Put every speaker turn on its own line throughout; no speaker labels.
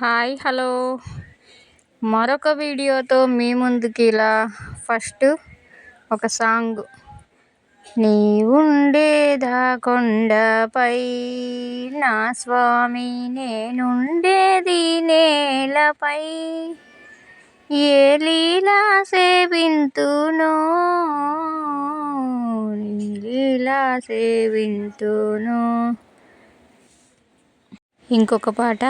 Hi hello. మరొక వీడియోతో మీ ముందుకి ఇలా ఫస్ట్ ఒక సాంగ్. నీ ఉండేదా కొండపై నా స్వామి నేనుండేది నేలపై. ఏ లీలా సేవింతునో లీలా సేవింతును. ఇంకొక పాట.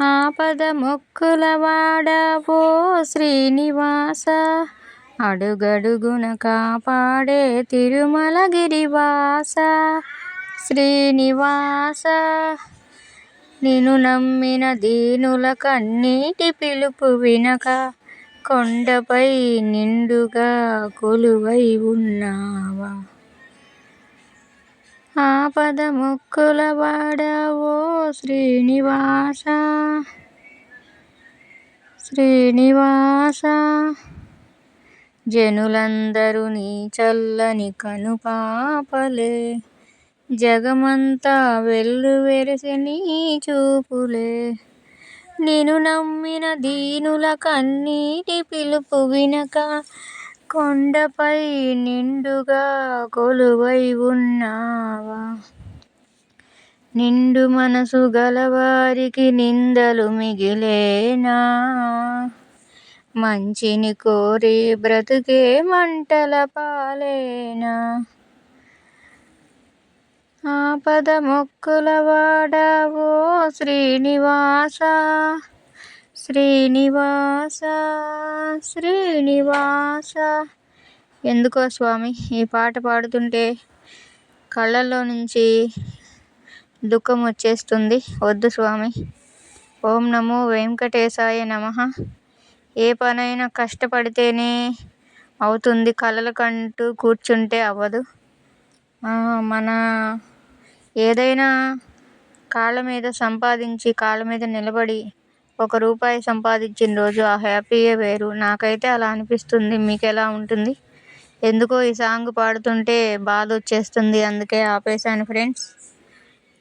ఆపద మొక్కుల వాడవో శ్రీనివాస. అడుగడుగున కాపాడే తిరుమల గిరివాస శ్రీనివాస నిను నమ్మిన దీనుల కన్నీటి పిలుపు వినక కొండపై నిండుగా కొలువై ఉన్నావా? ఆపద మొక్కుల వాడవో శ్రీనివాస. శ్రీనివాస జనులందరూ నీ చల్లని కనుపాపలే. జగమంతా వెల్లువెరిసి నీ చూపులే. నేను నమ్మిన దీనుల కన్నీటి పిలుపు వినక కొండపై నిండుగా కొలువై ఉన్నావా? నిండు మనసు గలవారికి నిందలు మిగిలేనా? మంచిని కోరి బ్రతుకే మంటల పాలేనా? ఆపద మొక్కుల వాడావో శ్రీనివాస? శ్రీనివాస శ్రీనివాస. ఎందుకో స్వామి ఈ పాట పాడుతుంటే కళ్ళల్లో నుంచి దుఃఖం వచ్చేస్తుంది. వద్దు స్వామి. ఓం నమో వెంకటేశాయ నమ. ఏ పనైనా కష్టపడితేనే అవుతుంది. కళలకంటూ కూర్చుంటే అవ్వదు. మన ఏదైనా కాళ్ళ మీద సంపాదించి కాళ్ళ మీద నిలబడి ఒక రూపాయి సంపాదించిన రోజు ఆ హ్యాపీయే వేరు. నాకైతే అలా అనిపిస్తుంది. మీకు ఎలా ఉంటుంది? ఎందుకో ఈ సాంగ్ పాడుతుంటే బాధ వచ్చేస్తుంది. అందుకే ఆపేశాను ఫ్రెండ్స్.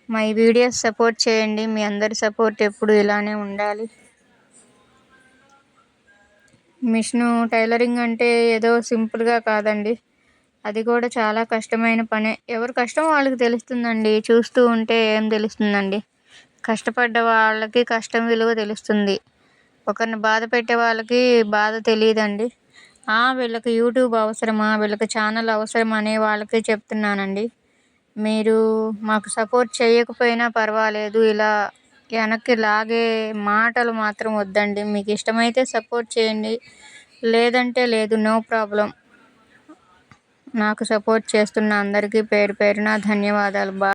మై వీడియోస్ సపోర్ట్ చేయండి. మీ అందరి సపోర్ట్ ఎప్పుడు ఇలానే ఉండాలి. మిషను టైలరింగ్ అంటే ఏదో సింపుల్గా కాదండి. అది కూడా చాలా కష్టమైన పనే. ఎవరి కష్టం వాళ్ళకి తెలుస్తుందండి. చూస్తూ ఉంటే ఏం తెలుస్తుందండి? కష్టపడ్డ వాళ్ళకి కష్టం విలువ తెలుస్తుంది. ఒకరిని బాధ పెట్టే వాళ్ళకి బాధ తెలియదండి. వీళ్ళకి యూట్యూబ్ అవసరమా? వీళ్ళకి ఛానల్ అవసరమా అనే వాళ్ళకి చెప్తున్నానండి. మీరు మాకు సపోర్ట్ చేయకపోయినా పర్వాలేదు. ఇలా వెనక్కి లాగే మాటలు మాత్రం వద్దండి. మీకు ఇష్టమైతే సపోర్ట్ చేయండి. లేదంటే లేదు నో ప్రాబ్లం. నాకు సపోర్ట్ చేస్తున్న అందరికీ పేరు పేరున ధన్యవాదాలు. బా